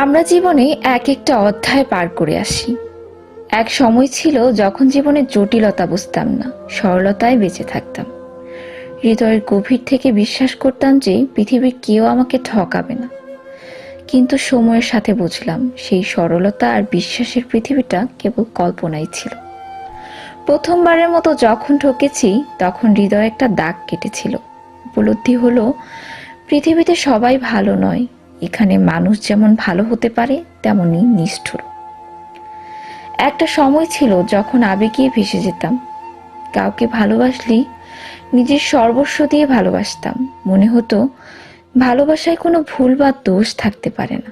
আমরা জীবনে এক একটা অধ্যায় পার করে আসি। এক সময় ছিল যখন জীবনে জটিলতা বুঝতাম না, সরলতায় বেঁচে থাকতাম। হৃদয়ের গভীর থেকে বিশ্বাস করতাম যে পৃথিবীর কেউ আমাকে ঠকাবে না। কিন্তু সময়ের সাথে বুঝলাম, সেই সরলতা আর বিশ্বাসের পৃথিবীটা কেবল কল্পনাই ছিল। প্রথমবারের মতো যখন ঠকেছি, তখন হৃদয়ে একটা দাগ কেটেছিল। উপলব্ধি হলো, পৃথিবীতে সবাই ভালো নয় এখানে মানুষ যেমন ভালো হতে পারে তেমনই নিষ্ঠুর। একটা সময় ছিল যখন আবেগে ভেসে যেতাম। কাউকে ভালোবাসলেই নিজের সর্বস্ব দিয়ে ভালোবাসতাম। মনে হতো ভালোবাসায় কোনো ভুল বা দোষ থাকতে পারে না।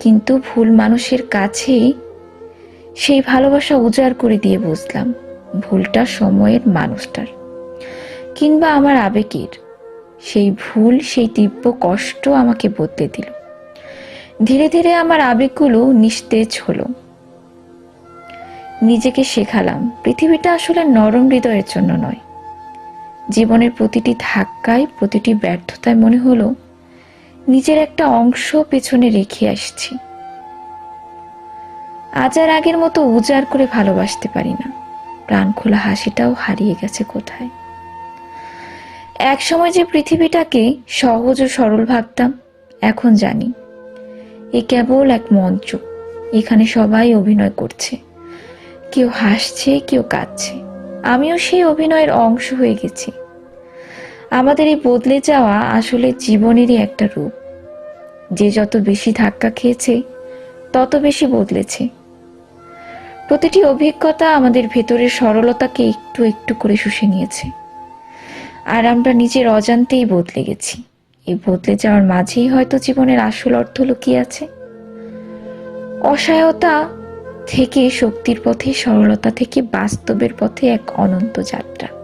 কিন্তু ভুল মানুষের কাছে সেই ভালোবাসা উজাড় করে দিয়ে বুঝলাম, ভুলটা সময়ের মানুষটার কিংবা আমার আবেগের। সেই ভুল, সেই তীব্র কষ্ট আমাকে বদলে দিল। ধীরে ধীরে আমার আবেগগুলো নিস্তেজ হলো। নিজেকে শেখালাম, পৃথিবীটা আসলে নরম হৃদয়ের জন্য নয়। জীবনের প্রতিটি ধাক্কায়, প্রতিটি ব্যর্থতায় মনে হলো, নিজের একটা অংশ পেছনে রেখে আসছি। আজ আর আগের মতো উজাড় করে ভালোবাসতে পারি না। প্রাণ খোলা হাসিটাও হারিয়ে গেছে কোথায়? এক সময় যে পৃথিবীটাকে সহজ ও সরল ভাবতাম, এখন জানি। এ কেবল এক মঞ্চ, এখানে সবাই অভিনয় করছে। কেউ হাসছে, কেউ কাঁদছে। আমিও সেই অভিনয়ের অংশ হয়ে গেছি। আমাদের এই বদলে যাওয়া আসলে জীবনেরই একটা রূপ। যে যত বেশি ধাক্কা খেয়েছে, তত বেশি বদলেছে। প্রতিটি অভিজ্ঞতা আমাদের ভেতরের সরলতাকে একটু একটু করে শুষে নিয়েছে। আর আমরা নিজের অজান্তেই বদলে গেছি। এই বদলে যাওয়ার মাঝেই হয়তো জীবনের আসল অর্থ লুকিয়ে আছে। অসহায়তা থেকে শক্তির পথে, সরলতা থেকে বাস্তবের পথে এক অনন্ত যাত্রা।